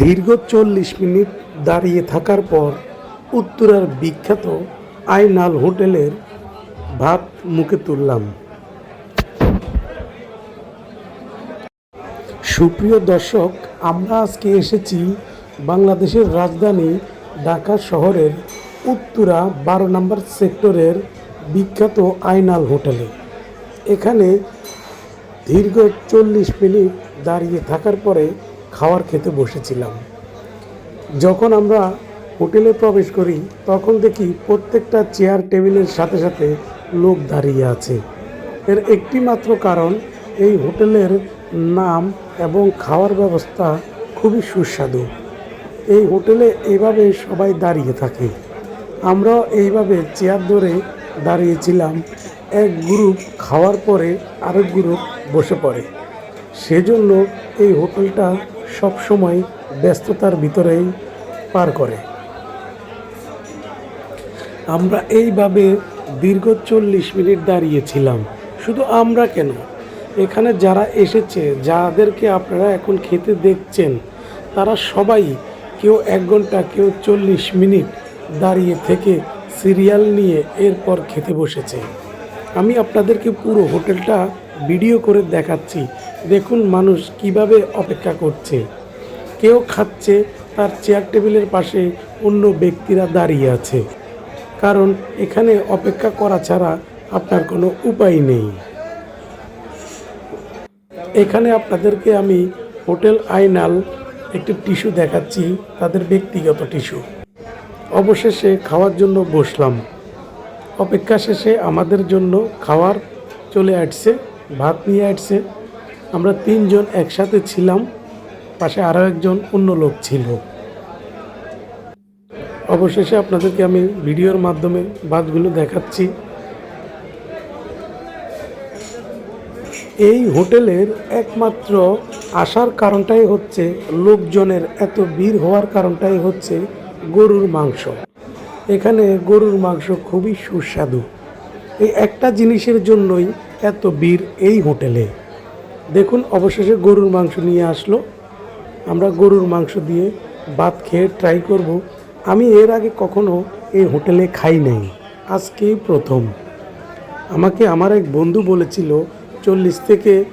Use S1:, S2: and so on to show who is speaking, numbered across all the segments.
S1: দীর্ঘ চল্লিশ মিনিট দাঁড়িয়ে থাকার পর উত্তরার বিখ্যাত আইনাল হোটেলের ভাত মুখে তুললাম। সুপ্রিয় দর্শক, আমরা আজকে এসেছি বাংলাদেশের রাজধানী ঢাকা শহরের উত্তরা বারো নম্বর সেক্টরের বিখ্যাত আইনাল হোটেলে। এখানে দীর্ঘ চল্লিশ মিনিট দাঁড়িয়ে থাকার পরে খাবার খেতে বসেছিলাম। যখন আমরা হোটেলে প্রবেশ করি, তখন দেখি প্রত্যেকটা চেয়ার টেবিলের সাথে সাথে লোক দাঁড়িয়ে আছে। এর একটি মাত্র কারণ, এই হোটেলের নাম এবং খাওয়ার ব্যবস্থা খুবই সুস্বাদু। এই হোটেলে এইভাবে সবাই দাঁড়িয়ে থাকে। আমরাও এইভাবে চেয়ার ধরে দাঁড়িয়েছিলাম। এক গ্রুপ খাওয়ার পরে আরেক গ্রুপ বসে পড়ে। সেজন্য এই হোটেলটা সবসময় ব্যস্ততার ভিতরেই পার করে। আমরা এইভাবে দীর্ঘ চল্লিশ মিনিট দাঁড়িয়েছিলাম। শুধু আমরা কেন? এখানে যারা এসেছে, যাদেরকে আপনারা এখন খেতে দেখছেন, তারা সবাই কেউ এক ঘণ্টা, কেউ চল্লিশ মিনিট দাঁড়িয়ে থেকে সিরিয়াল নিয়ে এরপর খেতে বসেছে। আমি আপনাদেরকে পুরো হোটেলটা ভিডিও করে দেখাচ্ছি। দেখুন মানুষ কীভাবে অপেক্ষা করছে। কেউ খাচ্ছে, তার চেয়ার টেবিলের পাশে অন্য ব্যক্তিরা দাঁড়িয়ে আছে। কারণ এখানে অপেক্ষা করা ছাড়া আপনার কোনো উপায় নেই। এখানে আপনাদেরকে আমি হোটেল আইনাল একটি টিস্যু দেখাচ্ছি, তাদের ব্যক্তিগত টিস্যু। অবশেষে খাওয়ার জন্য বসলাম। অপেক্ষা শেষে আমাদের জন্য খাওয়ার চলে আসছে, ভাত নিয়ে আসছে। আমরা তিনজন একসাথে ছিলাম, পাশে আরও একজন অন্য লোক ছিল। অবশেষে আপনাদেরকে আমি ভিডিওর মাধ্যমে ভাতগুলো দেখাচ্ছি। এই হোটেলের একমাত্র আসার কারণটাই হচ্ছে, লোকজনের এত ভিড় হওয়ার কারণটাই হচ্ছে গরুর মাংস। এখানে গরুর মাংস খুবই সুস্বাদু। এই একটা জিনিসের জন্যই এত ভিড় এই হোটেলে। দেখুন, অবশেষে গরুর মাংস নিয়ে আসলো। আমরা গরুর মাংস দিয়ে ভাত খেয়ে ট্রাই করব। আমি এর আগে কখনো এই হোটেলে খাই নাই। আজকেই প্রথম। আমাকে আমার এক বন্ধু বলেছিল, চল্লিশ থেকে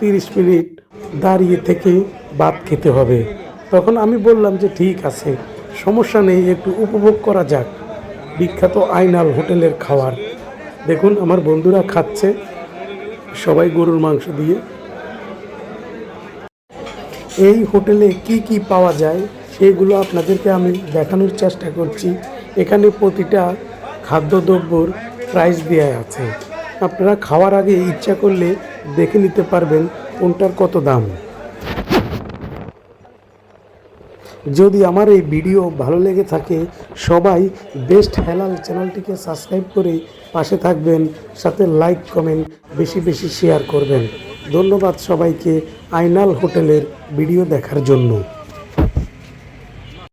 S1: তিরিশ মিনিট দাঁড়িয়ে থেকে ভাত খেতে হবে। তখন আমি বললাম যে, ঠিক আছে, সমস্যা নেই, একটু উপভোগ করা যাক। বিখ্যাত আইনাল হোটেলের খাবার দেখুন, আমার বন্ধুরা খাচ্ছে সবাই গরুর মাংস দিয়ে। এই হোটেলে কি কি পাওয়া যায় সেগুলো আপনাদেরকে আমি দেখানোর চেষ্টা করছি। এখানে প্রতিটা খাদ্যদ্রব্যর প্রাইস দেওয়া আছে। আপনারা খাওয়ার আগে ইচ্ছা করলে দেখে নিতে পারবেন কোনটার কত দাম। যদি আমার এই ভিডিও ভালো লেগে থাকে, সবাই বেস্ট হেলাল চ্যানেলটিকে সাবস্ক্রাইব করে পাশে থাকবেন, সাথে লাইক, কমেন্ট বেশি বেশি শেয়ার করবেন। ধন্যবাদ সবাইকে আইনাল হোটেলের ভিডিও দেখার জন্য।